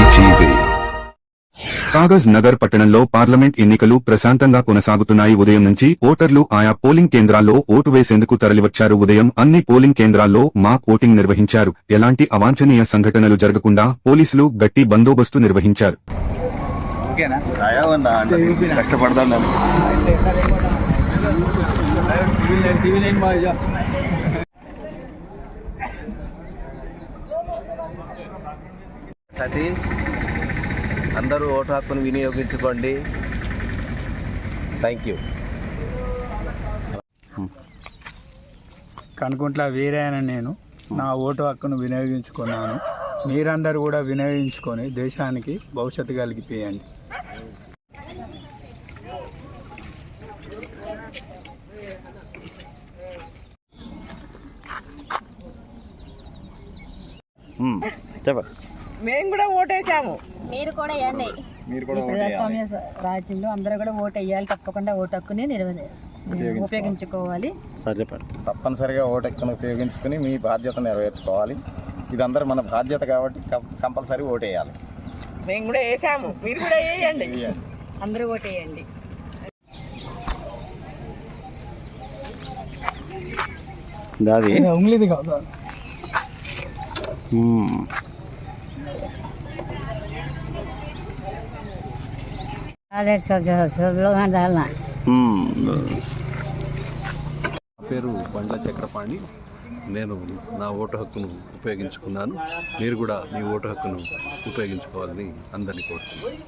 ETV Kagaz Nagar పట్టణంలో parliament ఎన్నికలు ప్రశాంతంగా కొనసాగుతున్నాయి. ఉదయం నుంచి ఓటర్లు ఆయా పోలింగ్ కేంద్రాల్లో ఓటు వేసేందుకు తరలివచ్చారు. ఉదయం అన్ని పోలింగ్ కేంద్రాల్లో మాక్ ఓటింగ్ నిర్వహించారు. ఎలాంటి అవాంఛనీయ సంఘటనలు జరగకుండా పోలీసులు గట్టి బందోబస్తు నిర్వహించారు. ఓకేనా? సతీష్ అందరూ ఓటు హక్కును వినియోగించుకోండి. థ్యాంక్ యూ కనుకుంట్ల వీరయ్యన నేను నా ఓటు హక్కును వినియోగించుకున్నాను. మీరందరూ కూడా వినియోగించుకొని దేశానికి భవిష్యత్తు కలిగిపోయండి చెప్పండి మేము కూడా ఓటేసాము. మీరు కూడా వేయండి. మీరు ఈ ప్రజాస్వామ్య రాజ్యంలో అందరూ కూడా ఓటు వేయాలి తప్పకుండా ఓటు హక్కుని నిర్వ- ఉపయోగించుకోవాలి. సార్ చెప్పండి. తప్పనిసరిగా ఓటు హక్కును ఉపయోగించుకుని మీ బాధ్యత నెరవేర్చుకోవాలి. ఇదందరూ మన బాధ్యత కాబట్టి కంపల్సరీ ఓటు వేయాలి. మేము కూడా వేసాము. మీరు కూడా వేయండి. అందరూ ఓటు వేయండి. దాది. ఉంగ్లీది కాదు. పేరు బండ్ల చక్రపాణి. నేను నా ఓటు హక్కును ఉపయోగించుకున్నాను. మీరు కూడా మీ ఓటు హక్కును ఉపయోగించుకోవాలని అందరినీ కోరుతున్నాను.